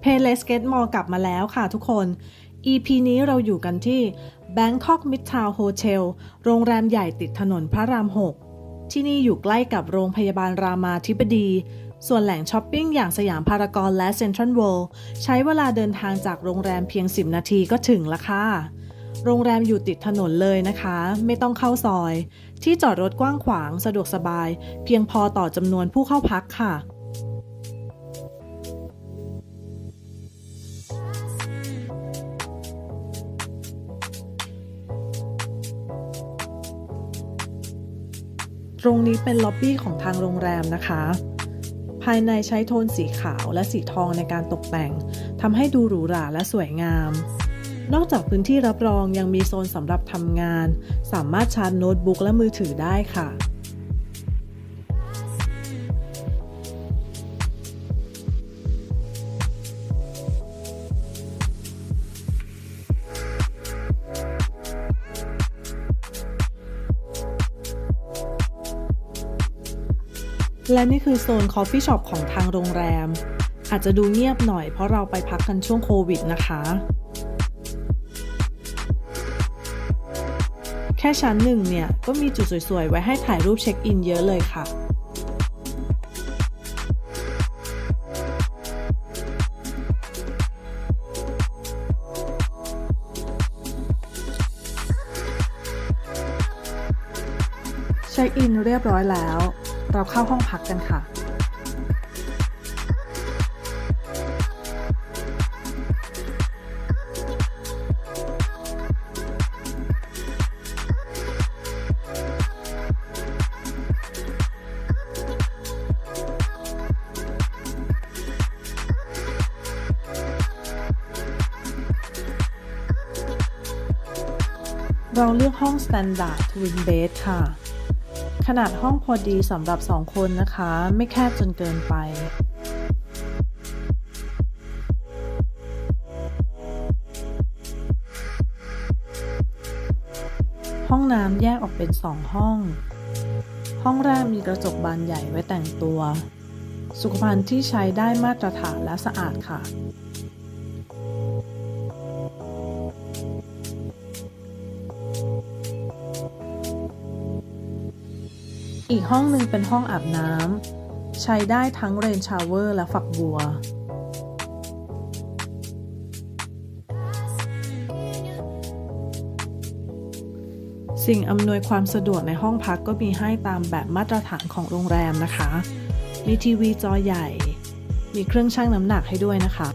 เพลสเกตมอลกลับมาแล้วค่ะทุกคน EP นี้เราอยู่กันที่ Bangkok Midtown Hotel โรงแรมใหญ่ติดถนนพระราม 6 ที่นี่อยู่ใกล้กับโรงพยาบาลรามาธิบดี ส่วนแหล่งช้อปปิ้งอย่างสยามพารากอนและเซ็นทรัลเวิลด์ใช้เวลาเดินทางจากโรงแรมเพียง 10 นาทีก็ถึงละค่ะ โรงแรมอยู่ติดถนนเลยนะคะ ไม่ต้องเข้าซอย ที่จอดรถกว้างขวางสะดวกสบาย เพียงพอต่อจำนวนผู้เข้าพักค่ะ ตรงนี้เป็นล็อบบี้ของทางโรงแรมนะคะ ภายในใช้โทนสีขาวและสีทองในการตกแต่งทำให้ดูหรูหราและสวยงาม นอกจากพื้นที่รับรองยังมีโซนสำหรับทำงาน สามารถชาร์จโน้ตบุ๊กและมือถือได้ค่ะ และนี่คือโซนคอฟฟี่ช็อปของทางโรงแรม อาจจะดูเงียบหน่อยเพราะเราไปพักกันช่วงโควิดนะคะ แค่ชั้นหนึ่งเนี่ย ก็มีจุดสวยๆ ไว้ให้ถ่ายรูปเช็คอินเยอะเลยค่ะเช็คอินเรียบร้อยแล้ว เราเข้าห้องพักกันค่ะ เราเลือกห้อง Standard Twin Bed ค่ะ ขนาดห้องพอดีสำหรับ 2 คนนะคะ ไม่แคบจนเกินไปห้องน้ำแยกออกเป็น2ห้อง ห้องแรกมีกระจกบานใหญ่ไว้แต่งตัว สุขภัณฑ์ที่ใช้ได้มาตรฐานและสะอาดค่ะ อีกห้องหนึ่งเป็นห้องอาบน้ำใช้ได้ทั้งเรนชาวเวอร์และฝักบัว สิ่งอำนวยความสะดวกในห้องพักก็มีให้ตามแบบมาตรฐานของโรงแรมนะคะ มีทีวีจอใหญ่ มีเครื่องชั่งน้ำหนักให้ด้วยนะคะ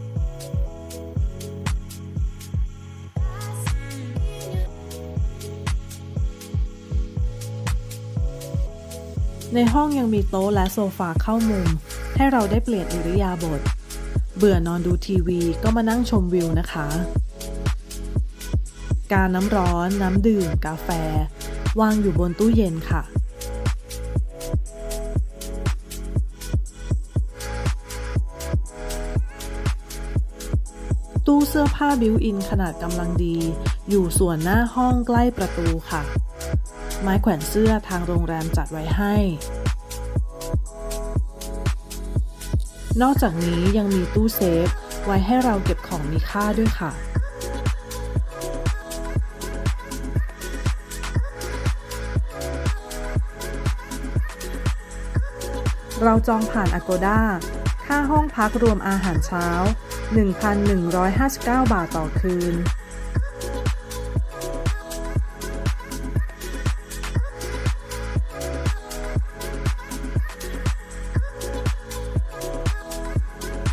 ในห้องยังมีโต๊ะและโซฟาเข้ามุม ให้เราได้เปลี่ยนอิริยาบถ เบื่อนอนดูทีวีก็มานั่งชมวิวนะคะ การน้ำร้อนน้ำดื่ม กาแฟ วางอยู่บนตู้เย็นค่ะ ตู้เสื้อผ้าบิวอินขนาดกำลังดี อยู่ส่วนหน้าห้องใกล้ประตูค่ะ ไม้แขวนเสื้อทางโรงแรมจัดไว้ให้ นอกจากนี้ยังมีตู้เซฟ ไว้ให้เราเก็บของมีค่าด้วยค่ะเราจองผ่าน Agoda ค่าห้องพักรวมอาหารเช้า 1,159 บาทต่อคืน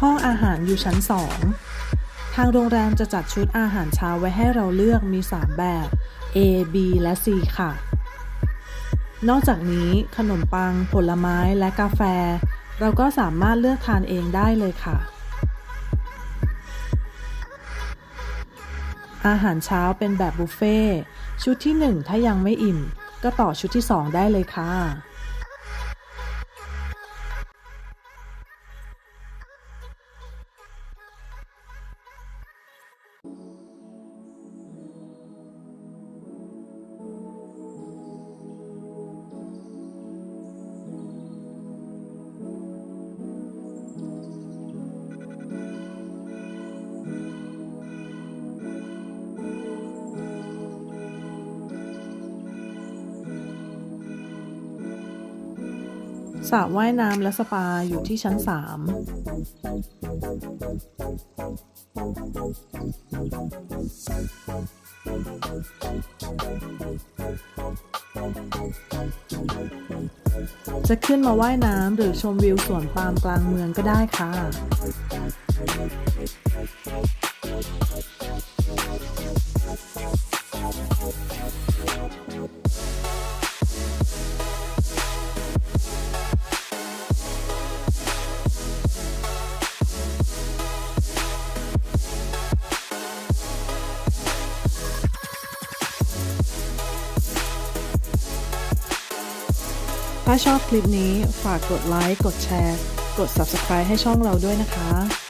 ห้องอาหารอยู่ชั้น 2 ทางโรงแรมจะจัดชุดอาหารเช้าไว้ให้เราเลือกมี 3 แบบ A B และ C ค่ะ นอกจากนี้ขนมปัง ผลไม้และกาแฟ เราก็สามารถเลือกทานเองได้เลยค่ะ อาหารเช้าเป็นแบบบุฟเฟ่ต์ชุดที่ 1 ถ้ายังไม่อิ่ม ก็ต่อชุดที่ 2 ได้เลยค่ะ สระว่ายน้ำและสปาอยู่ที่ชั้น 3 จะขึ้นมาว่ายน้ำหรือชมวิวสวนปาล์มกลางเมืองก็ได้ค่ะ ถ้าชอบคลิปนี้ฝากกดไลค์ กดแชร์ กด Subscribe ให้ช่องเราด้วยนะคะ